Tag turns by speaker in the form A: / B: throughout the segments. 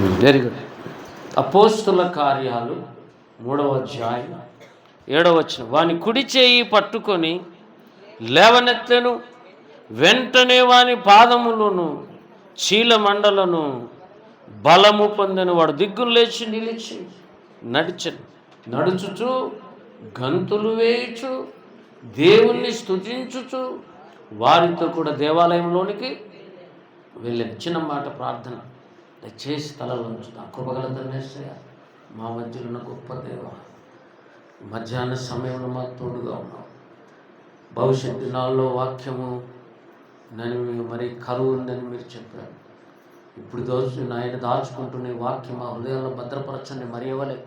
A: Very good అపోస్తుల కార్యాలు మూడవ అధ్యాయం ఏడవచ్చిన వాని కుడి చేయి పట్టుకొని లేవనెత్తెను వెంటనే వాని పాదములను చీలమండలను బలము పొందిన. వాడు దిగ్గును లేచి నిలిచి నడిచను. నడుచుచు గంతులు వేయుచు దేవుణ్ణి స్తుతించుచు వారితో కూడా దేవాలయంలోనికి వెళ్ళి చిన్న మాట ప్రార్థన. దయచేసి తలలో ఉంచుతా కృపగల తండ్రి మా మధ్యలో ఉన్న గొప్ప దేవ మధ్యాహ్న సమయంలో మాకు తోడుగా ఉన్నాం భవిష్యత్ దినాల్లో వాక్యము నన్ను మరి కరువు ఉందని మీరు చెప్పారు. ఇప్పుడు దోచు నాయన దాచుకుంటున్న వాక్యం మా హృదయంలో భద్రపరచండి మరి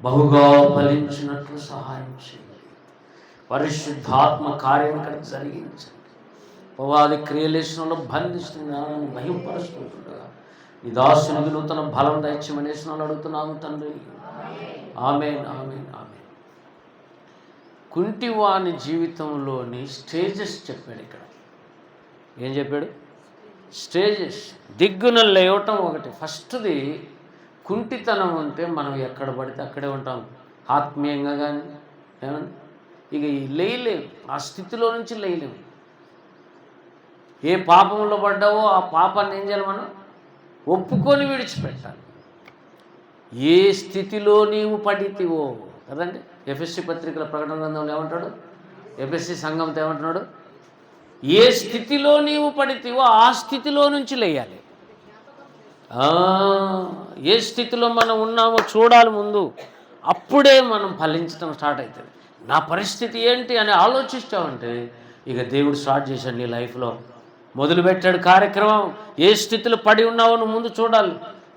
A: బహుగా ఫలించినట్లు సహాయం చేయండి. పరిశుద్ధాత్మ కార్యం ఇక్కడ జరిగించండి. ఉపవాది క్రియలేషన్లో బంధిస్తున్న మహింపరుస్తుంటుండగా ఈ దాసునికి నూతన బలం దయచమనేసినాలు అడుగుతున్నాము తండ్రి. ఆమె ఆమె ఆమె కుంటివాని జీవితంలోని స్టేజెస్ చెప్పాడు ఇక్కడ. ఏం చెప్పాడు? స్టేజెస్. దిగ్గున లేవటం ఒకటి. ఫస్ట్ది కుంటితనం ఉంటే మనం ఎక్కడ పడితే అక్కడే ఉంటాం. ఆత్మీయంగా కానీ ఇక ఈ ఆ స్థితిలో నుంచి లేయలేం ఏ పాపంలో పడ్డావో ఆ పాపాన్ని ఏం చేయాలి మనం? ఒప్పుకొని విడిచిపెట్టాలి. ఏ స్థితిలో నీవు పడితివో కదండి? ఎఫ్ఎస్సి పత్రికల ప్రకటన గ్రంథంలో ఏమంటాడు? ఎఫ్ఎస్సి సంఘంతో ఏమంటున్నాడు? ఏ స్థితిలో నీవు పడితివో ఆ స్థితిలో నుంచి లేయాలి. ఏ స్థితిలో మనం ఉన్నామో చూడాలి ముందు. అప్పుడే మనం ఫలించడం స్టార్ట్ అవుతుంది నా పరిస్థితి ఏంటి అని ఆలోచిస్తామంటే ఇక దేవుడు స్టార్ట్ చేశాడు నీ లైఫ్లో. మొదలుపెట్టాడు కార్యక్రమం. ఏ స్థితిలో పడి ఉన్నావో నువ్వు ముందు చూడాలి.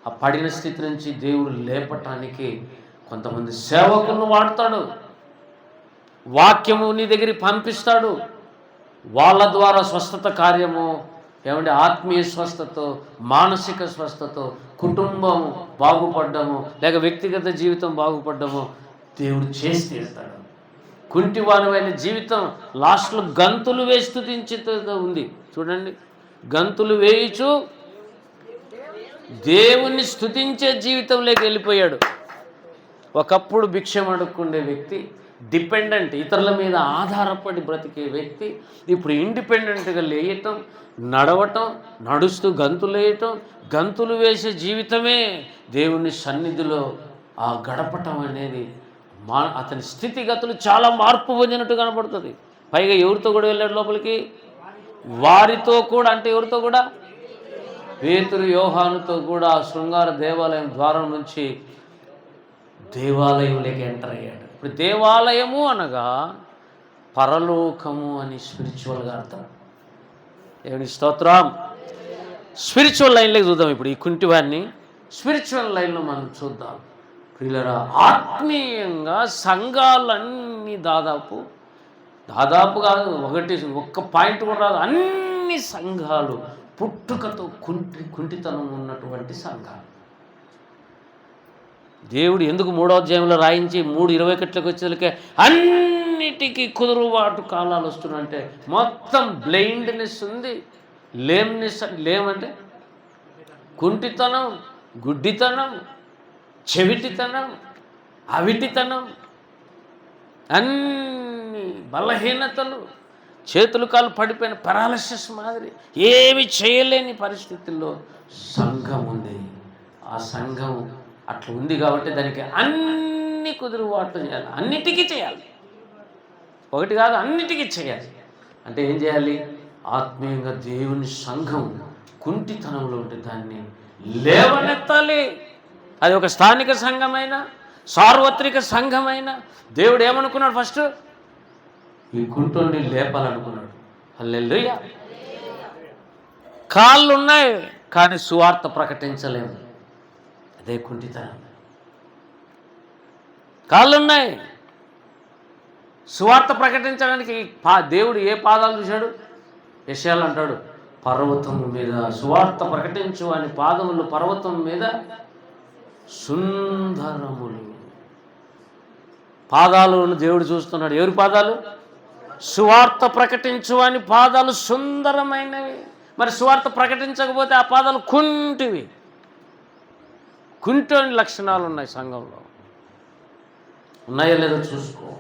A: ఆ పడిన స్థితి నుంచి దేవుడు లేపటానికి కొంతమంది సేవకులను వాడతాడు. వాక్యము నీ దగ్గరికి పంపిస్తాడు. వాళ్ళ ద్వారా స్వస్థత కార్యము ఏమంటే ఆత్మీయ స్వస్థతో మానసిక స్వస్థతో కుటుంబం బాగుపడ్డము లేక వ్యక్తిగత జీవితం బాగుపడ్డము దేవుడు చేసి తీస్తాడు కుంటివానమైన జీవితం లాస్ట్లో గంతులు వేసి స్థుతించి ఉంది. చూడండి. గంతులు వేయుచు దేవుణ్ణి స్థుతించే జీవితంలోకి వెళ్ళిపోయాడు. ఒకప్పుడు భిక్షం అడుక్కుండే వ్యక్తి డిపెండెంట్ ఇతరుల మీద ఆధారపడి బ్రతికే వ్యక్తి ఇప్పుడు ఇండిపెండెంట్గా లేయటం నడవటం నడుస్తూ గంతులు వేయటం గంతులు వేసే జీవితమే దేవుని సన్నిధిలో ఆ గడపటం అనేది మా అతని స్థితిగతులు చాలా మార్పు పొందినట్టు కనపడుతుంది పైగా ఎవరితో కూడా వెళ్ళాడు లోపలికి? వారితో కూడా అంటే ఎవరితో కూడా? పేతురు యోహానుతో కూడా శృంగార దేవాలయం ద్వారం నుంచి దేవాలయంలోకి ఎంటర్ అయ్యాడు. ఇప్పుడు దేవాలయము అనగా పరలోకము అని స్పిరిచువల్గా అర్థం. ఏమిటి స్తోత్రం. స్పిరిచువల్ లైన్లోకి చూద్దాం ఇప్పుడు ఈ కుంటివారిని స్పిరిచువల్ లైన్లో మనం చూద్దాం. ప్రియులరా ఆత్మీయంగా సంఘాలన్నీ దాదాపు దాదాపు కాదు ఒకటి ఒక్క పాయింట్ కూడా రాదు. అన్ని సంఘాలు పుట్టుకతో కుంటి కుంటితనం ఉన్నటువంటి సంఘాలు. దేవుడు ఎందుకు మూడో అధ్యాయంలో రాయించి మూడు ఇరవై కట్లకు వచ్చేసరికి అన్నిటికీ కుదురుబాటు కాలాలు వస్తున్నాయంటే మొత్తం బ్లైండ్నెస్ ఉంది. లేమ్నెస్ లేమంటే కుంటితనం గుడ్డితనం చెవిటితనం అవిటితనం అన్ని బలహీనతలు చేతులు కాలు పడిపోయిన పెరాలసిస్ మాదిరి ఏమి చేయలేని పరిస్థితుల్లో సంఘం ఉంది. ఆ సంఘం అట్లా ఉంది కాబట్టి దానికి అన్ని కుదురుబాట్లు చేయాలి. అన్నిటికీ చేయాలి. ఒకటి కాదు అన్నిటికీ చేయాలి. అంటే ఏం చేయాలి? ఆత్మీయంగా దేవుని సంఘం కుంటితనంలో ఉంటే దాన్ని లేవనెత్తాలి. అది ఒక స్థానిక సంఘమైన సార్వత్రిక సంఘమైన. దేవుడు ఏమనుకున్నాడు ఫస్ట్? ఈ కుంటోని లేపాలనుకున్నాడు. అల్లెల్లుయ్య కాళ్ళు ఉన్నాయి కానీ సువార్త ప్రకటించలేము. అదే కుంటితనం. కాళ్ళున్నాయి సువార్త ప్రకటించడానికి పా దేవుడు ఏ పాదాలు చూశాడు? యశాలు అంటాడు పర్వతం మీద సువార్త ప్రకటించు అని పాదములు పర్వతం మీద సుందరములు. పాదాలు దేవుడు చూస్తున్నాడు. ఎవరి పాదాలు? సువార్త ప్రకటించు అని పాదాలు సుందరమైనవి. మరి సువార్త ప్రకటించకపోతే ఆ పాదాలు కుంటివి. కుంటోని లక్షణాలు ఉన్నాయి సంఘంలో. ఉన్నాయో లేదో చూసుకో.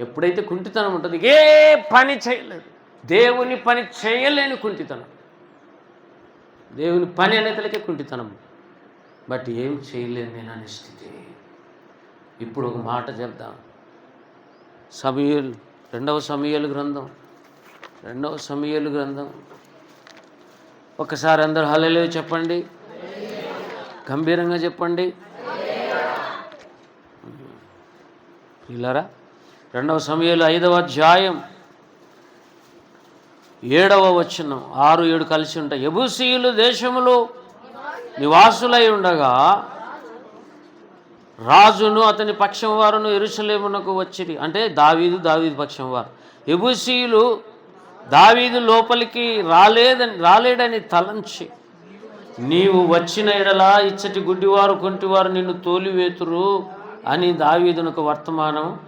A: ఎప్పుడైతే కుంటితనం ఉంటుంది ఏ పని చేయలేదు. దేవుని పని చేయలేని కుంటితనం. దేవుని పని అనేతలకే కుంటితనం. బట్ ఏం చేయలేను నేను అనే స్థితి. ఇప్పుడు ఒక మాట చెప్దాం. సమయలు రెండవ సమయలు గ్రంథం రెండవ సమయలు గ్రంథం. ఒకసారి అందరూ హలలే చెప్పండి. గంభీరంగా చెప్పండి. ఇలారా రెండవ సమయాలు ఐదవ అధ్యాయం ఏడవ వచనం ఆరు ఏడు కలిసి ఉంటాయి. ఎబుసీయులు దేశంలో నివాసులై ఉండగా రాజును అతని పక్షం వారును ఎరుసలేమునకు వచ్చిరి. అంటే దావీదు దావీదు పక్షం వారు. ఎబుసీలు దావీదు లోపలికి రాలేదని రాలేడని తలంచి నీవు వచ్చిన ఎడలా ఇచ్చటి గుడ్డివారు కొంటివారు నిన్ను తోలివేతురు అని దావీదునకు వర్తమానం.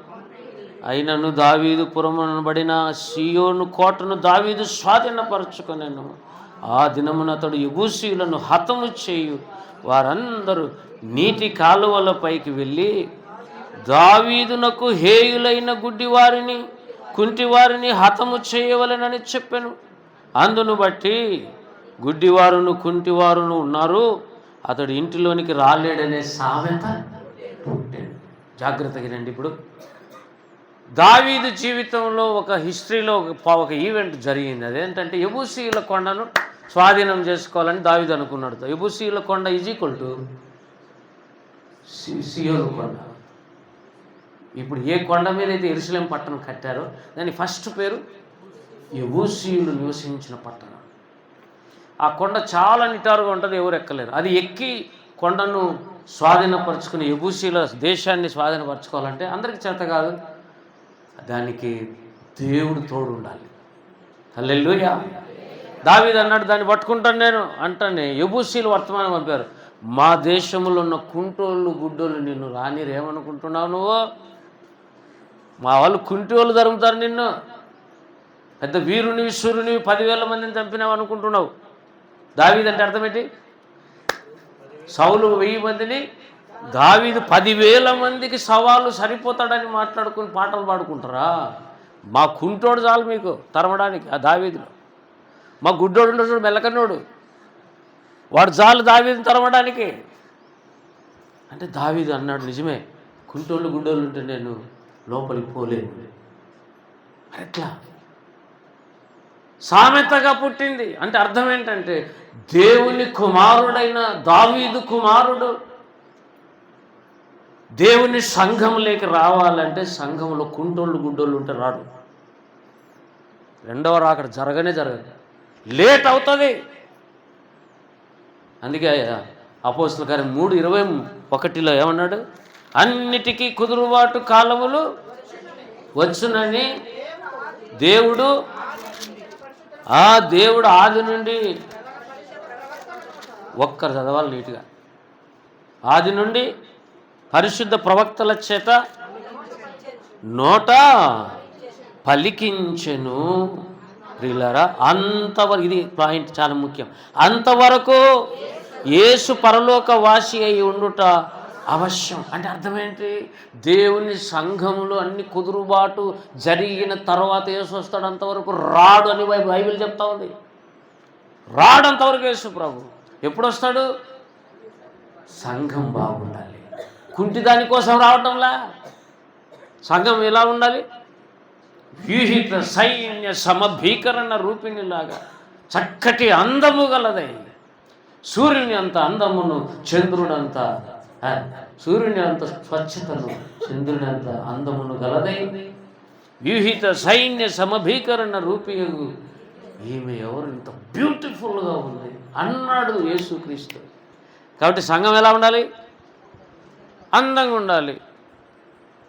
A: అయినను దావీదు పురమునబడిన సియోను కోటను దావీదు స్వాధీనపరచుకొనెను. ఆ దినమున అతడు ఎబూసీలను హతము చేయు. వారందరూ నీటి కాలువల పైకి వెళ్ళి దావీదునకు హేయులైన గుడ్డివారిని కుంటివారిని హతము చేయవలెనని చెప్పాను. అందును బట్టి గుడ్డివారును కుంటివారును ఉన్నారు. అతడు ఇంటిలోనికి రాలేడనే సామెత పుట్టాడు జాగ్రత్తగా రండి ఇప్పుడు. దావీదు జీవితంలో ఒక హిస్టరీలో ఒక ఒక ఈవెంట్ జరిగింది. అదేంటంటే ఎబుసీల కొండను స్వాధీనం చేసుకోవాలని దావీదు అనుకున్నాడు. ఎబుసీల కొండ ఈజ్ ఈక్వల్ టు సియోను కొండ. ఇప్పుడు ఏ కొండ మీద అయితే ఎరుసలేం పట్టణం కట్టారో దాని ఫస్ట్ పేరు ఎబూసీయులు నివసించిన పట్టణం. ఆ కొండ చాలా నిటారుగా ఉంటుంది ఎవరు ఎక్కలేరు. అది ఎక్కి కొండను స్వాధీనపరచుకుని ఎబూసీల దేశాన్ని స్వాధీనపరచుకోవాలంటే అందరికీ చేత కాదు. దానికి దేవుడు తోడు ఉండాలి. హల్లెలూయా. దావీదు అన్నాడు దాన్ని పట్టుకుంటాను నేను అంటానే ఎబూసీలు వర్తమానం పంపారు. మా దేశంలో ఉన్న కుంటోళ్ళు గుడ్డోళ్ళు నిన్ను రానిరు ఏమనుకుంటున్నావు నువ్వు? మా వాళ్ళు కుంటోళ్ళు తరుముతారు నిన్ను. పెద్ద వీరుని సూర్యుని పదివేల మందిని చంపినావు అనుకుంటున్నావు. దావీదంటే అర్థం ఏంటి? సౌలు వెయ్యి మందిని దావీదు పదివేల మందికి సవాళ్ళు సరిపోతాడని మాట్లాడుకుని పాటలు పాడుకుంటారా? మా కుంటోడు చాలు మీకు తరమడానికి ఆ దావీదులో. మా గుడ్డోడు ఉండడు చూడు మెల్లకన్నోడు. వాడు చాలు దావీదు తరమడానికి అంటే దావీదు అన్నాడు నిజమే కుంటోళ్ళు గుడ్డోళ్ళు ఉంటే నేను లోపలికి పోలేను. ఎట్లా? సామెతగా పుట్టింది. అంటే అర్థం ఏంటంటే దేవుని కుమారుడైన దావీదు కుమారుడు దేవుని సంఘంలోకి రావాలంటే సంఘంలో కుంటోళ్ళు గుడ్డోళ్ళు ఉంటే రాడు. రెండవ రాకడ జరగనే జరగదు. లేట్ అవుతుంది. అందుకే అపోస్తుల కార్యం మూడు ఇరవై ఒకటిలో ఏమన్నాడు? అన్నిటికీ కుదురుబాటు కాలములు వచ్చునని దేవుడు ఆ దేవుడు ఆది నుండి ఒక్కరు చదవాలి నీట్గా. ఆది నుండి పరిశుద్ధ ప్రవక్తల చేత నోట పలికించెను. రిలరా అంతవరకు ఇది పాయింట్ చాలా ముఖ్యం. అంతవరకు యేసు పరలోక వాసి అయి ఉండుట అవశ్యం. అంటే అర్థమేంటి? దేవుని సంఘంలో అన్ని కుదురుబాటు జరిగిన తర్వాత యేసు వస్తాడు అంతవరకు రాడు అని బైబిల్ చెప్తా ఉంది. రాడు అంతవరకు యేసు ప్రభు. ఎప్పుడు వస్తాడు? సంఘం బాగుండాలి. కుంటి దానికోసం రావటంలా? సంఘం ఎలా ఉండాలి? వ్యూహిత సైన్య సమభీకరణ రూపిణిలాగా చక్కటి అందము గలదైంది సూర్యుని అంత అందమును చంద్రుడంత సూర్యుని అంత స్వచ్ఛతను చంద్రుని అంత అందమును గలదైంది వ్యూహిత సైన్య సమభీకరణ రూపియగు ఈమె ఎవరు? ఇంత బ్యూటిఫుల్గా ఉంది. అన్నాడు యేసుక్రీస్తు. కాబట్టి సంఘం ఎలా ఉండాలి? అందంగా ఉండాలి.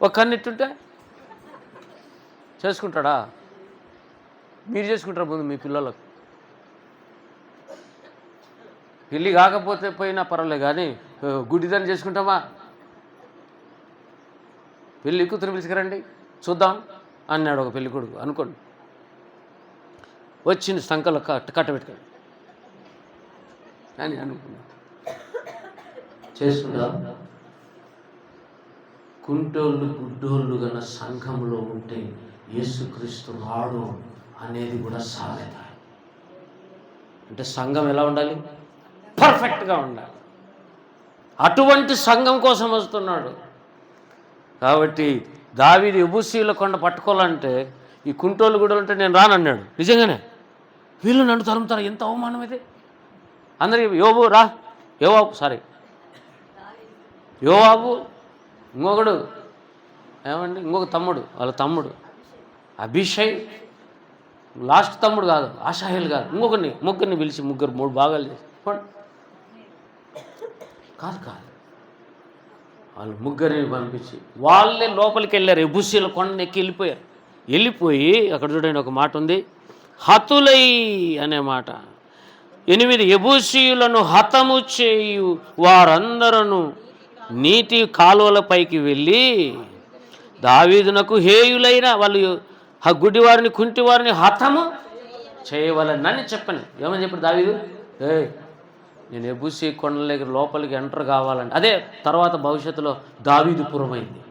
A: ఒక కన్నెట్టుంటే చేసుకుంటాడా? మీరు చేసుకుంటారా ముందు మీ పిల్లలకు? పెళ్ళి కాకపోతే పోయినా పర్వాలేదు కానీ ఆ, గుడ్డిదాన్ని చేసుకుంటామా? పెళ్ళి కూతురు పిలుచుకురండి చూద్దాం అన్నాడు ఒక పెళ్ళి కొడుకు. అనుకోండి. వచ్చింది సంకలు కట్ట కట్టబెట్టుకోండి అని అనుకున్నా చేస్తుందా కుంటోళ్ళు గుడ్డోళ్ళు గల సంఘంలో ఉంటే యేసుక్రీస్తు రాడు అనేది కూడా సామెత. అంటే సంఘం ఎలా ఉండాలి? పర్ఫెక్ట్గా ఉండాలి. అటువంటి సంఘం కోసం వస్తున్నాడు. కాబట్టి దావిది ఎబుసీల కొండ పట్టుకోవాలంటే ఈ కుంటోళ్ళు గుడలు ఉంటే నేను రానన్నాడు నిజంగానే? వీళ్ళు నన్ను తరుముతారు? ఎంత అవమానం ఇది? అందరికి యోబు రా. యోబాబు సారీ యోబాబు ఇంకొకడు ఏమండి? ఇంకొక తమ్ముడు వాళ్ళ తమ్ముడు. అభిషయ్ లాస్ట్ తమ్ముడు కాదు ఆశాహిల్ కాదు. ఇంకొకరిని ముగ్గురిని పిలిచి ముగ్గురు మూడు భాగాలు చేసి. కాదు కాదు. వాళ్ళు ముగ్గురిని పంపించి వాళ్ళే లోపలికి వెళ్ళారు. ఎబుసీల కొండ ఎక్కి వెళ్ళిపోయారు. వెళ్ళిపోయి అక్కడ చూడండి ఒక మాట ఉంది. హతులై అనే మాట. ఎనిమిది ఎబుసీయులను హతము చేయు వారందరూ నీటి కాలువలపైకి వెళ్ళి దావీదునకు హేయులైన వాళ్ళు ఆ గుడ్డివారిని కుంటివారిని హతము చేయవలనని చెప్పండి ఏమని చెప్పాడు దావీదు? ఏ నేను ఎబుసి కొండల దగ్గర లోపలికి ఎంటర్ కావాలంటే అదే తర్వాత భవిష్యత్తులో దావీదుపురం అయింది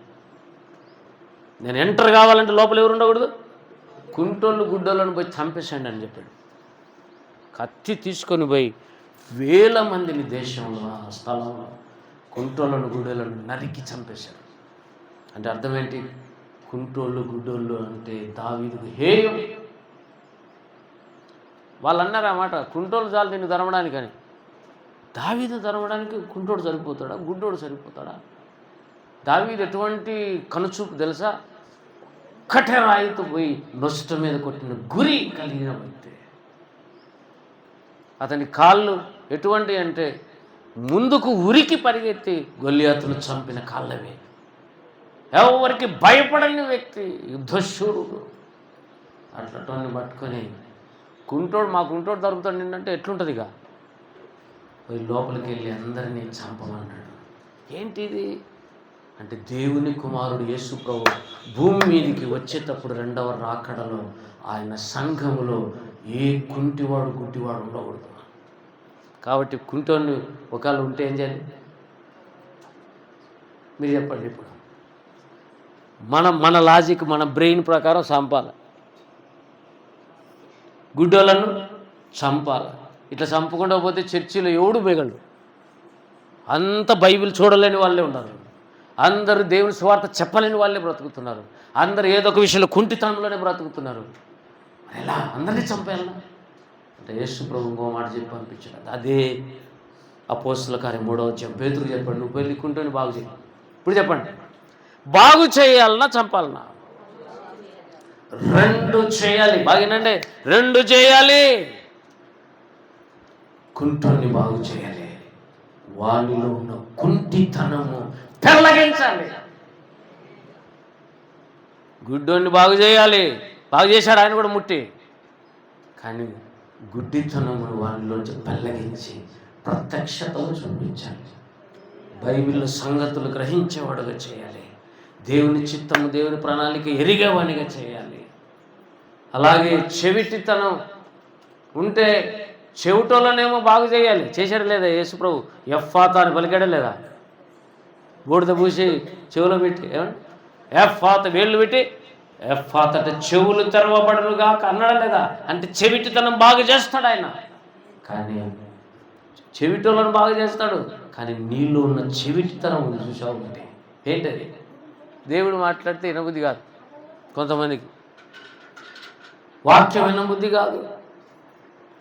A: నేను ఎంటర్ కావాలంటే లోపల ఎవరు ఉండకూడదు? కుంటోళ్ళు గుడ్డోళ్ళని పోయి చంపేసండి అని చెప్పాడు. కత్తి తీసుకొని పోయి వేల మందిని దేశంలో స్థలంలో కుంటోళ్ళను గుడ్డోళ్ళను నరికి చంపేశారు. అంటే అర్థం ఏంటి కుంటోళ్ళు గుడ్డోళ్ళు అంటే దావీదుకు హేయం. వాళ్ళు అన్నారు అన్నమాట కుంటోళ్ళు చాలు నిన్ను ధరమడానికి అని దావీదు ధరమడానికి కుంటోడు సరిపోతాడా? గుడ్డోడు సరిపోతాడా? దావీదు ఎటువంటి కనుచూపు తెలుసా? ఒక్కటే రాయితో పోయి నొష్ట మీద కొట్టిన గురి కలిగిన వ్యక్తి. అతని కాళ్ళు ఎటువంటి అంటే ముందుకు ఉరికి పరిగెత్తి గొల్లియాతును చంపిన కాళ్ళవే. ఎవరికి భయపడని వ్యక్తి యుద్ధశూరుడు. అట్లటోని పట్టుకొని కుంటోడు మా కుంటోడు దొరుకుతాడు నిన్నంటే ఎట్లుంటుంది ఇక పోయి లోపలికి వెళ్ళి అందరినీ చంపమన్నాడు. ఏంటిది? అంటే దేవుని కుమారుడు యేసుప్రభు భూమి మీదకి వచ్చేటప్పుడు రెండవ రాకడలో ఆయన సంఘములో ఏ కుంటివాడు గుడ్డివాడు ఉండకూడదు. కాబట్టి కుంటోని ఒకవేళ ఉంటే ఏం చేయాలి? మీరు చెప్పండి ఇప్పుడు. మన మన లాజిక్ మన బ్రెయిన్ ప్రకారం చంపాలి. గుడ్డోళ్ళను చంపాలి. ఇట్లా చంపకుండా పోతే చర్చిలో ఎవడు మిగలడు? అంత బైబిల్ చూడలేని వాళ్ళే ఉన్నారు. అందరూ దేవుని స్వార్థ చెప్పలేని వాళ్ళే బ్రతుకుతున్నారు. అందరూ ఏదో ఒక విషయంలో కుంటితనంలోనే బ్రతుకుతున్నారు. ఎలా? అందరినీ చంపేయాలన్నా అంటే యేసు ప్రభు ఇంకో మాట చెప్పి పంపించాడు. అదే అపోస్తుల కార్యం. మూడవ చెప్పి పేతురు చెప్పండి. నువ్వు పెళ్ళి బాగు చేయి. ఇప్పుడు చెప్పండి. బాగు చేయాలన్నా చంపాలన్నా? రెండు చేయాలి. బాగినండి. రెండు చేయాలి. కుంటుని బాగు చేయాలి. వానిలో ఉన్న కుంటితనము తెల్లగించాలి. గుడ్డోని బాగు చేయాలి. బాగు చేశాడు. ఆయన కూడా ముట్టి. కానీ గుడ్డితనమును వారిలోంచి పెళ్ళగించి ప్రత్యక్షతలు చూపించాలి. బైబిల్లో సంగతులు గ్రహించేవాడుగా చేయాలి. దేవుని చిత్తము దేవుని ప్రణాళిక ఎరిగేవాడిగా చేయాలి. అలాగే చెవిటితనం ఉంటే చెవిటోళ్ళనేమో బాగు చేయాలి. చేశాడు లేదా యేసుప్రభు ఎఫ్ఫాత అని పలికాడే లేదా? బూడిద పూసి చెవిలో పెట్టి ఏమండి? ఎఫ్ఫాత వేళ్ళు పెట్టి ఎఫ్ అంటే చెవులు తెరవబడరుగా అన్నాడా లేదా? అంటే చెవిటితనం బాగు చేస్తాడు ఆయన. కానీ చెవిటోళ్ళను బాగా చేస్తాడు. కానీ నీళ్ళు ఉన్న చెవిటితనం ఉంది చూసావు అంటే ఏంటది? దేవుడు మాట్లాడితే వినబుద్ధి కాదు కొంతమందికి. వాక్యం వినబుద్ధి కాదు.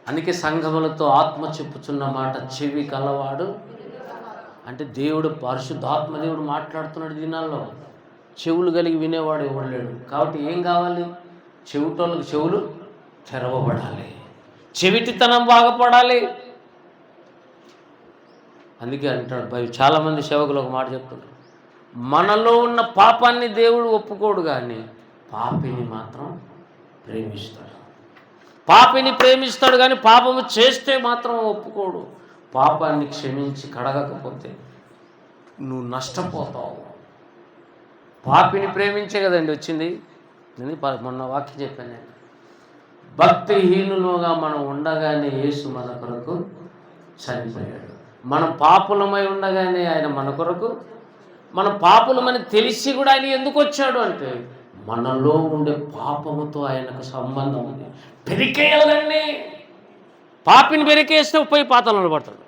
A: అందుకే సంఘములతో ఆత్మ చెప్పుచున్న మాట చెవి కలవాడు. అంటే దేవుడు పరిశుద్ధాత్మ దేవుడు మాట్లాడుతున్నాడు దినాల్లో. చెవులు కలిగి వినేవాడు ఎవడు లేడు. కాబట్టి ఏం కావాలి? చెవిటోళ్ళకి చెవులు తెరవబడాలి. చెవిటితనం బాగుపడాలి. అందుకే అంటాడు భయ చాలామంది సేవకులు ఒక మాట చెప్తుంటారు మనలో ఉన్న పాపాన్ని దేవుడు ఒప్పుకోడు కానీ పాపిని మాత్రం ప్రేమిస్తాడు. పాపిని ప్రేమిస్తాడు కానీ పాపము చేస్తే మాత్రం ఒప్పుకోడు. పాపాన్ని క్షమించి కడగకపోతే నువ్వు నష్టపోతావు. పాపిని ప్రేమించే కదండి వచ్చింది? మొన్న వాక్యం చెప్పాను నేను. భక్తిహీనులుగా మనం ఉండగానే యేసు మన కొరకు చనిపోయాడు. మనం పాపులమై ఉండగానే ఆయన మన కొరకు మన పాపులమని తెలిసి కూడా ఆయన ఎందుకు వచ్చాడు అంటే మనలో ఉండే పాపముతో ఆయనకు సంబంధం ఉంది. పెరికేయాలండి. పాపిని పెరికేస్తే పోయి పాతాలను పడతాడు.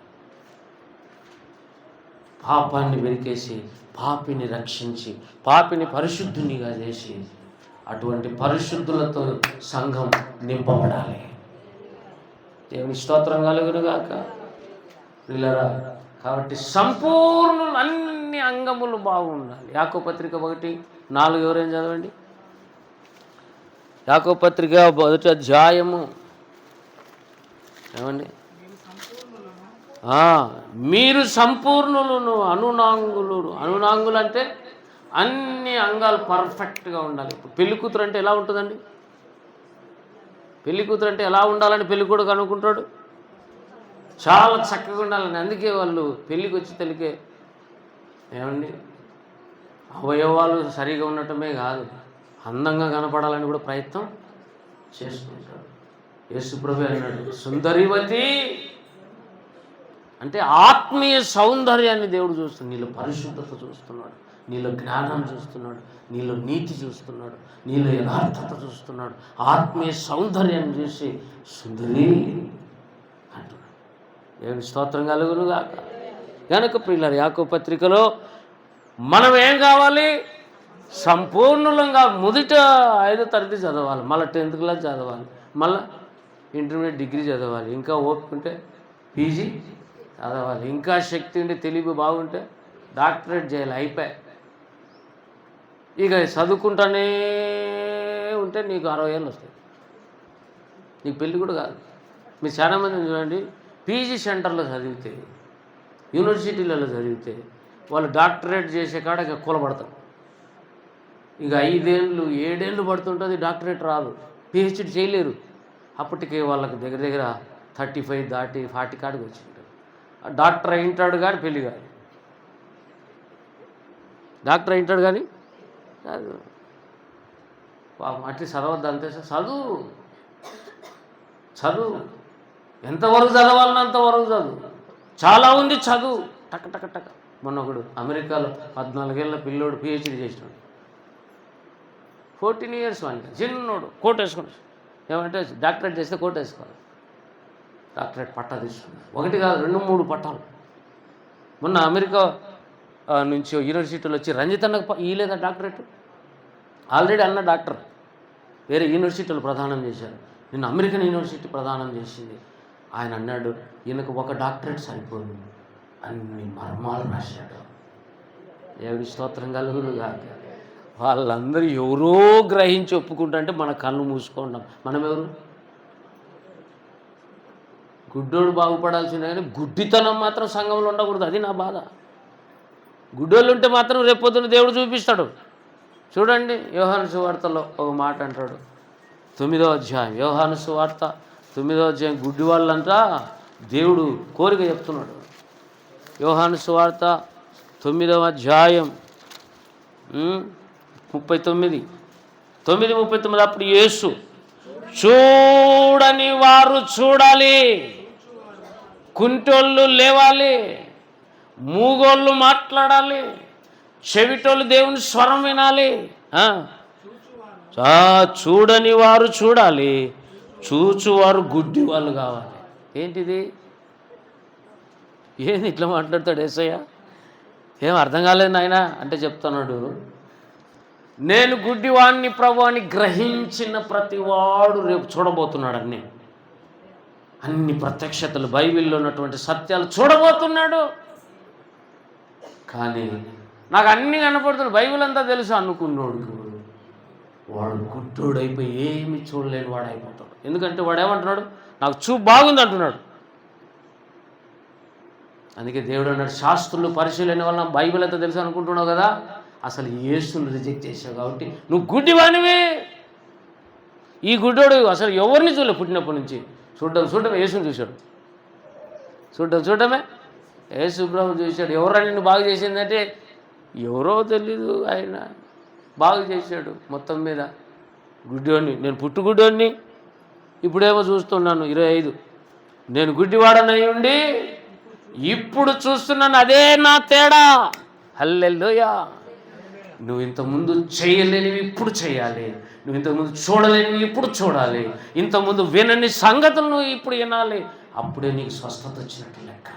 A: పాపాన్ని వెరికేసి పాపిని రక్షించి పాపిని పరిశుద్ధునిగా చేసి అటువంటి పరిశుద్ధులతో సంఘం నింపబడాలి. దేవుని స్తోత్రం కలుగును గాక. పిల్లరా కాబట్టి సంపూర్ణులు అన్ని అంగములు బాగుండాలి. యాకో పత్రిక ఒకటి నాలుగు ఎవరైనా చదవండి? యాకో పత్రిక మొదటి అధ్యాయము. ఏమండి? మీరు సంపూర్ణులను అనునాంగులు అనునాంగులు అంటే అన్ని అంగాలు పర్ఫెక్ట్గా ఉండాలి. ఇప్పుడు పెళ్ళి కూతురు అంటే ఎలా ఉంటుందండి? పెళ్ళి కూతురు అంటే ఎలా ఉండాలని పెళ్ళి కొడుకు అనుకుంటాడు? చాలా చక్కగా ఉండాలని. అందుకే వాళ్ళు పెళ్ళికి వచ్చి తెలికే ఏమండి? అవయవాలు సరిగా ఉండటమే కాదు. అందంగా కనపడాలని కూడా ప్రయత్నం చేసుకుంటాడు యేసుప్రభు అన్నాడు సుందరివతి అంటే ఆత్మీయ సౌందర్యాన్ని దేవుడు చూస్తున్నాడు నీలో పరిశుద్ధత చూస్తున్నాడు. నీలో జ్ఞానం చూస్తున్నాడు. నీలో నీతి చూస్తున్నాడు. నీలో యథార్థత చూస్తున్నాడు. ఆత్మీయ సౌందర్యాన్ని చూసి సుందరి అంటున్నాడు. దేవుని స్తోత్రం కలుగును గాక. కనుక పిల్లల యాకో పత్రికలో మనం ఏం కావాలి? సంపూర్ణంగా మొదట ఐదో తరగతి చదవాలి. మళ్ళీ టెన్త్ క్లాస్ చదవాలి. మళ్ళీ ఇంటర్మీడియట్ డిగ్రీ చదవాలి. ఇంకా ఓపుకుంటే పీజీ చదవాలి. ఇంకా శక్తి ఉంటే తెలివి బాగుంటే డాక్టరేట్ చేయాలి అయిపోయి. ఇక చదువుకుంటానే ఉంటే నీకు అరవై ఏళ్ళు వస్తాయి. నీకు పెళ్ళి కూడా కాదు. మీరు చాలా మంది చూడండి పీజీ సెంటర్లో చదివితే యూనివర్సిటీలలో చదివితే వాళ్ళు డాక్టరేట్ చేసే కాడ ఇక కూలబడతారు. ఇక ఐదేళ్ళు ఏడేళ్ళు పడుతుంటుంది డాక్టరేట్ రాదు. పిహెచ్డి చేయలేరు. అప్పటికే వాళ్ళకి దగ్గర దగ్గర థర్టీ ఫైవ్ దాటి ఫార్టీ కాడికి వచ్చింది డాక్టర్ అయింటాడు కానీ పెళ్ళి కాదు. డాక్టర్ అయింటాడు కానీ కాదు. పాపం అట్లా చదవద్దు అంతే సార్. చదువు. చదువు. ఎంతవరకు చదవాలన్నంతవరకు చదువు. చాలా ఉంది చదువు. టక టక టక. మొన్న ఒకడు అమెరికాలో పద్నాలుగేళ్ళ పిల్లోడు పిహెచ్డి చేసినాడు. ఫోర్టీన్ ఇయర్స్ వానికి చిన్నోడు. కోట్ వేసుకున్నాడు. ఏమంటే డాక్టరేట్ చేస్తే కోట్ వేసుకోవాలి. డాక్టరేట్ పట్టా తీసుకున్నాడు. ఒకటి కాదు రెండు మూడు పట్టాలు. మొన్న అమెరికా నుంచి యూనివర్సిటీలో వచ్చి రంజిత్ అన్నకు ప- డాక్టరేట్? ఆల్రెడీ అన్న డాక్టర్. వేరే యూనివర్సిటీలు ప్రదానం చేశారు. నిన్న అమెరికన్ యూనివర్సిటీ ప్రదానం చేసింది. ఆయన అన్నాడు ఈయనకు ఒక డాక్టరేట్ సరిపోదు. అన్ని మర్మాలు రాశాడు. ఏవి స్తోత్రం కలుగును కాక వాళ్ళందరూ ఎవరో గ్రహించి ఒప్పుకుంటుంటే మన కళ్ళు మూసుకుంటాం మనం ఎవరు గుడ్డోడు బాగుపడాల్సిందే కానీ గుడ్డితనం మాత్రం సంఘంలో ఉండకూడదు. అది నా బాధ. గుడ్డోళ్ళు ఉంటే మాత్రం రేపొద్దున దేవుడు చూపిస్తాడు. చూడండి యోహాను సువార్తలో ఒక మాట అంటాడు. తొమ్మిదో అధ్యాయం. యోహాను సువార్త తొమ్మిదో అధ్యాయం. గుడ్డి వాళ్ళంతా దేవుడు కోరిక చెప్తున్నాడు. యోహాను సువార్త తొమ్మిదవ అధ్యాయం ముప్పై తొమ్మిది. తొమ్మిది ముప్పై తొమ్మిది అప్పుడు యేసు చూడని వారు చూడాలి. కుంటోళ్ళు లేవాలి మూగోళ్ళు మాట్లాడాలి చెవిటోళ్ళు దేవుని స్వరం వినాలి చూడని వారు చూడాలి చూచువారు గుడ్డి వాళ్ళు కావాలి. ఏంటిది? ఏంది ఇట్లా మాట్లాడతాడు ఏసయ్య? ఏం అర్థం కాలేదు నాయన అంటే చెప్తున్నాడు. నేను గుడ్డివాణ్ణి ప్రభు అని గ్రహించిన ప్రతివాడు రేపు చూడబోతున్నాడు నేను అన్ని ప్రత్యక్షతలు బైబిల్లో ఉన్నటువంటి సత్యాలు చూడబోతున్నాడు. కానీ నాకు అన్నీ కనపడుతుంది బైబిల్ అంతా తెలుసు అనుకున్నాడు వాడు అయిపోయి ఏమి చూడలేని వాడు అయిపోతాడు ఎందుకంటే వాడు ఏమంటున్నాడు నాకు చూపు బాగుంది అంటున్నాడు. అందుకే దేవుడు అన్నాడు శాస్త్రులు పరిశీలన వల్ల బైబిల్ అంతా తెలుసు అనుకుంటున్నావు కదా? అసలు యేసును రిజెక్ట్ చేసావు కాబట్టి నువ్వు గుడ్డివానివి. ఈ గుడ్డోడు అసలు ఎవరిని చూడలే పుట్టినప్పటి నుంచి. చూడడం చూడడం యేసుని చూశాడు. చూడడం చూడటమే యేసు బ్రహ్మ చూశాడు. ఎవరా నిన్ను బాగు చేసిందంటే ఎవరో తెలీదు ఆయన. బాగు చేశాడు మొత్తం మీద. గుడ్డోని నేను పుట్టు గుడ్డోని ఇప్పుడేమో చూస్తున్నాను ఇరవై ఐదు. నేను గుడ్డివాడనై ఉండి ఇప్పుడు చూస్తున్నాను అదే నా తేడా. హల్లెల్లోయా నువ్వు ఇంతకుముందు చేయలేనివి ఇప్పుడు చేయాలి. నువ్వు ఇంతకుముందు చూడలేని ఇప్పుడు చూడాలి? ఇంతకుముందు వినని సంగతులు నువ్వు ఇప్పుడు వినాలి. అప్పుడే నీకు స్వస్థత వచ్చినట్టు లెక్క.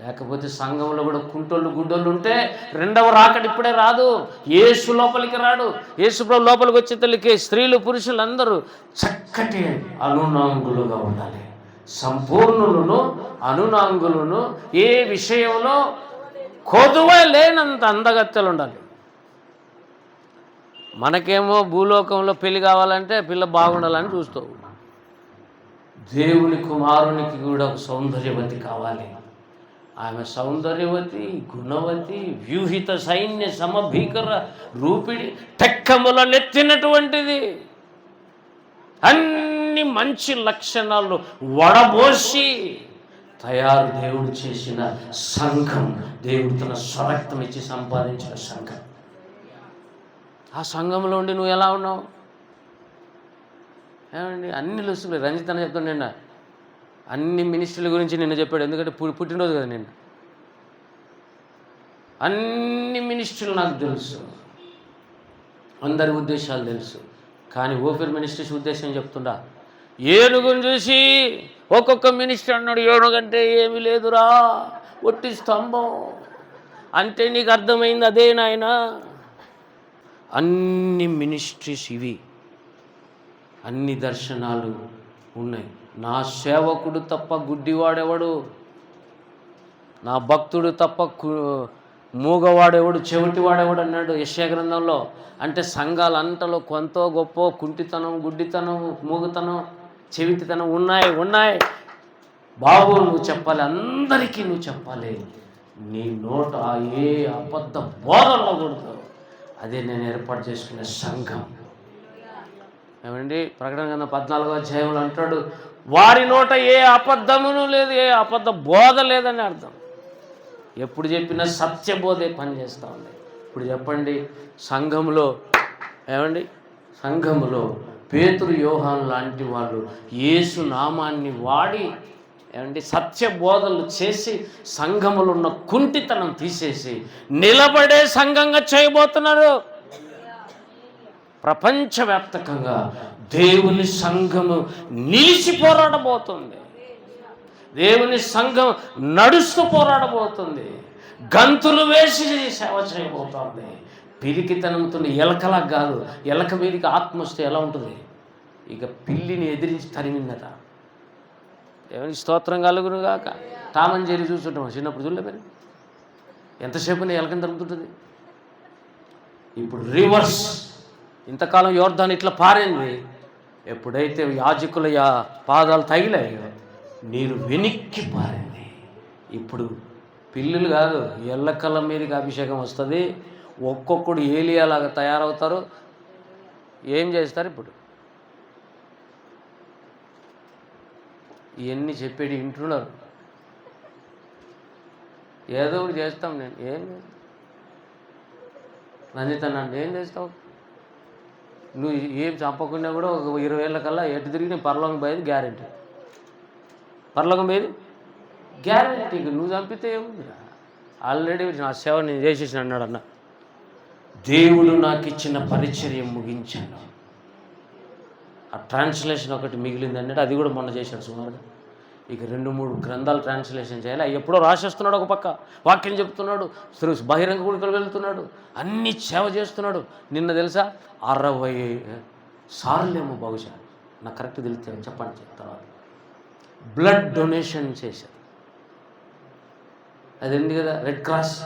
A: లేకపోతే సంఘంలో కూడా కుంటోళ్ళు గుడ్డోళ్ళు ఉంటే రెండవ రాకడ ఇప్పుడే రాదు. ఏసు లోపలికి రాడు. ఏసుప్రభు లోపలికి వచ్చే తల్లికి స్త్రీలు పురుషులు అందరూ చక్కటి అనునాంగులుగా ఉండాలి. సంపూర్ణులను అనునాంగులను ఏ విషయంలో కొదువ లేనంత అందగత్తెలు ఉండాలి. మనకేమో భూలోకంలో పెళ్ళి కావాలంటే పిల్ల బాగుండాలని చూస్తావు. దేవుని కుమారునికి కూడా ఒక సౌందర్యవతి కావాలి. ఆమె సౌందర్యవతి గుణవతి వ్యూహిత సైన్య సమభీకర రూపిణి తెక్కముల నెత్తినటువంటిది. అన్ని మంచి లక్షణాలు వడబోసి తయారు దేవుడు చేసిన సంఘం. దేవుడు తన స్వరక్తం ఇచ్చి సంపాదించిన సంఘం. ఆ సంఘంలో ఉండి నువ్వు ఎలా ఉన్నావు? ఏమండి అన్ని లుసులు రంజిత్ అని చెప్తాను నిన్న. అన్ని మినిస్ట్రీల గురించి నిన్న చెప్పాడు. ఎందుకంటే పు- పుట్టినరోజు కదా నిన్న. అన్ని మినిస్ట్రీలు నాకు తెలుసు. అందరి ఉద్దేశాలు తెలుసు. కానీ ఓపెన్ మినిస్ట్రీస్ ఉద్దేశం చెప్తుండా? ఏనుగును చూసి ఒక్కొక్క మినిస్టర్ అన్నాడు ఏనుగంటే ఏమీ లేదురా ఒట్టి స్తంభం. అంటే నీకు అర్థమైంది అదే నాయనా? అన్ని మినిస్ట్రీస్ ఇవి. అన్ని దర్శనాలు ఉన్నాయి. నా సేవకుడు తప్ప గుడ్డివాడెవడు? నా భక్తుడు తప్ప కు- మూగవాడెవడు? చెవిటివాడెవడు అన్నాడు యశ్యా గ్రంథంలో. అంటే సంఘాలంటలో కొంత గొప్ప కుంటితనం గుడ్డితనం మూగతనం చెవిటితనం ఉన్నాయి ఉన్నాయి. బాబు నువ్వు చెప్పాలి అందరికీ నువ్వు చెప్పాలి. నీ నోట ఏ అబద్ధ బోధనకూడదు అదే నేను ఏర్పాటు చేసుకున్న సంఘం. ఏమండి? ప్రకటన కింద పద్నాలుగో అధ్యాయంలో అంటాడు వారి నోట ఏ అబద్ధమును లేదు ఏ అబద్ధ బోధ లేదని అర్థం. ఎప్పుడు చెప్పినా సత్యబోధే పనిచేస్తూ ఉంది. ఇప్పుడు చెప్పండి సంఘంలో ఏమండి? సంఘములో పేతురు యోహాన్ లాంటి వాళ్ళు యేసు నామాన్ని వాడి ఏమండి? సత్యబోధలు చేసి సంఘములు ఉన్న కుంటితనం తీసేసి నిలబడే సంఘంగా చేయబోతున్నారు. ప్రపంచవ్యాప్తకంగా దేవుని సంఘము నిలిచి పోరాడబోతుంది. దేవుని సంఘం నడుస్తూ పోరాడబోతుంది. గంతులు వేసి సేవ చేయబోతోంది. పిరికితనంతో ఎలకలా కాదు. ఎలక మీదకి ఆత్మ వస్తే ఎలా ఉంటుంది? ఇక పిల్లిని ఎదిరించి తరిమిందట. ఏమని స్తోత్రం కలుగును గాక. టామని చేరి చూస్తుంటాం. చిన్నప్పుడు చూడలేరు ఎంతసేపు ఎలకని తరుగుతుంటుంది ఇప్పుడు రివర్స్. ఇంతకాలం యోర్ధాన్ ఇట్లా పారింది. ఎప్పుడైతే యాజకుల యా పాదాలు తగిలాయో నీరు వెనక్కి పారింది. ఇప్పుడు పిల్లులు కాదు ఎల్లకళ్ళ మీదకి అభిషేకం వస్తుంది. ఒక్కొక్కడు ఏలియాలాగా తయారవుతారు. ఏం చేస్తారు ఇప్పుడు? ఇవన్నీ చెప్పేది వింటున్నారు ఏదో ఒకటి చేస్తాం నేను. ఏం చేస్తాం రంజిత నన్ను ఏం చేస్తావు? నువ్వు ఏం చంపకుండా కూడా ఒక ఇరవై ఏళ్ళ కల్లా ఎటు తిరిగి నేను పరలోకం పోయేది గ్యారెంటీ. పరలోకం పోయేది గ్యారెంటీ. నువ్వు చంపితే ఏముందిరా ఆల్రెడీ నా సేవ నేను చేసేసిన అన్నాడు అన్న. దేవుడు నాకు ఇచ్చిన పరిచర్యం ముగించాను. ఆ ట్రాన్స్లేషన్ ఒకటి మిగిలింది అంటే అది కూడా మొన్న చేశాడు సుమారుగా. ఇక రెండు మూడు గ్రంథాలు ట్రాన్స్లేషన్ చేయాలి. ఎప్పుడో రాసేస్తున్నాడు ఒక పక్క. వాక్యం చెప్తున్నాడు. బహిరంగ గుడికలు వెళ్తున్నాడు. అన్ని సేవ చేస్తున్నాడు. నిన్న తెలుసా? అరవై సార్లేమో బహుశా. నాకు కరెక్ట్ తెలిస్తే చెప్పండి తర్వాత. బ్లడ్ డొనేషన్ చేశారు అది ఉంది కదా? Red cross.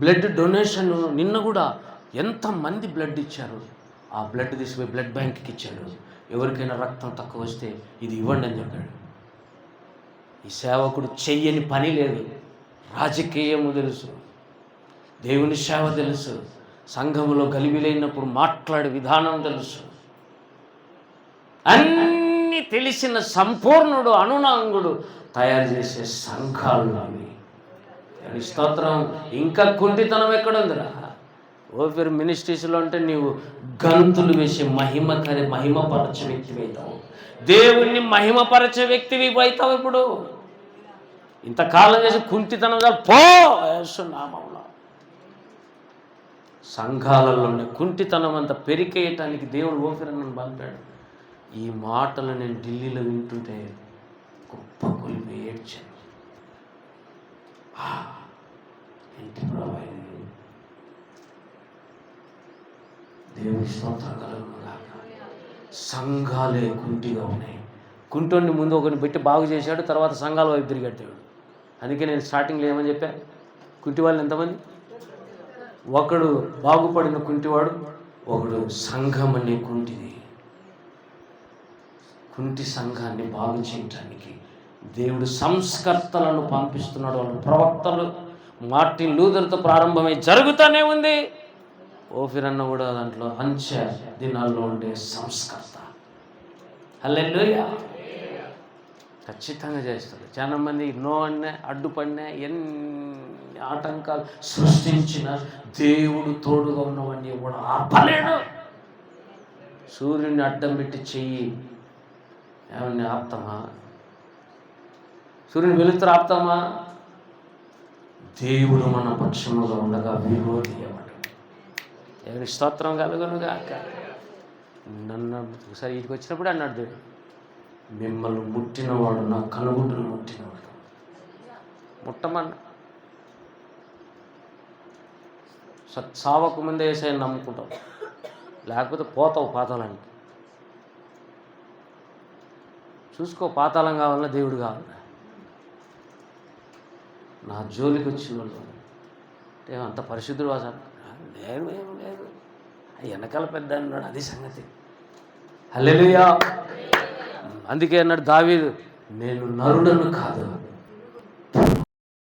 A: బ్లడ్ డొనేషన్ నిన్న కూడా ఎంతమంది బ్లడ్ ఇచ్చారు? ఆ బ్లడ్ తీసుకుపోయి బ్లడ్ బ్యాంక్కి ఇచ్చాడు. ఎవరికైనా రక్తం తక్కువ వస్తే ఇది ఇవ్వండి అని చెప్పాడు. ఈ సేవకుడు చెయ్యని పని లేదు. రాజకీయము తెలుసు. దేవుని సేవ తెలుసు. సంఘములో గలిబిలైనప్పుడు మాట్లాడే విధానం తెలుసు. అన్ని తెలిసిన సంపూర్ణుడు అనునాంగుడు తయారు చేసే సంఘాలు అవి. స్తోత్రం. ఇంకా కుంటితనం ఎక్కడుందిరా? ఓపెర్ మినిస్ట్రీస్లో అంటే నీవు గంతులు వేసి మహిమకరి మహిమపరచే వ్యక్తివి అవుతావు. దేవుణ్ణి మహిమపరచే వ్యక్తివి అవుతావు ఇప్పుడు. ఇంతకాలం చేసి కుంటితనం చాలు సంఘాలలోనే కుంటితనం అంత పెరికేయటానికి దేవుడు ఓఫిరన్నను పంపాడు. ఈ మాటలు నేను ఢిల్లీలో వింటుంటే గొప్ప కొలిపి ఏడ్చాను. ఆ, ఏంటి ఇది? దేవుని స్తోత్రం సంఘాలే కుంటిగా ఉన్నాయి. కుంటోని ముందు ఒకరిని పెట్టి బాగు చేశాడు తర్వాత సంఘాల వైపు తిరిగాడు దేవుడు అందుకే నేను స్టార్టింగ్లో ఏమని చెప్పా? కుంటి వాళ్ళు ఎంతమంది? ఒకడు బాగుపడిన కుంటివాడు ఒకడు సంఘం అనే కుంటిది. కుంటి సంఘాన్ని బాగు చేయటానికి దేవుడు సంస్కర్తలను పంపిస్తున్నాడు. వాళ్ళు ప్రవక్తలు మార్టిన్ లూథర్తో ప్రారంభమై జరుగుతూనే ఉంది. ఓఫిరన్న కూడా దాంట్లో అంచె దినాల్లో ఉండే సంస్కర్త. హల్లెల్లోయ ఖచ్చితంగా చేస్తారు చాలా మంది నో అన్నా అడ్డుపడినా ఎన్ని ఆటంకాలు సృష్టించిన దేవుడు తోడుగా ఉన్నవన్నీ కూడా ఆపలేడు. సూర్యుని అడ్డం పెట్టి చెయ్యి. ఏమన్నా ఆప్తామా? సూర్యుని వెలుతురు ఆప్తామా? దేవుడు మన పక్షముగా ఉండగా విరోధి ఏమంట ఎవరి స్తోత్రం కలుగును గాక. నన్ను ఒకసారి ఇంటికి వచ్చినప్పుడు అన్నాడు దేవుడు మిమ్మల్ని ముట్టినవాడు నా కనుగుడ్డును ముట్టినవాడు. ముట్టమన్న. స- ముందే వేసాయని నమ్ముకుంటాం లేకపోతే పోతావు పాతాళానికి. చూసుకో పాతాళం కావాలన్నా దేవుడు కావాలన్నా. నా జోలికి వచ్చిన వాళ్ళు. అంటే అంత పరిశుద్ధుడు వాసాను నేను ఏం లేదు వెనకాల పెద్ద అన్నాడు అది సంగతి. హల్లెలూయా. అందుకే అన్నాడు దావీదు నేను నరుడను కాదు.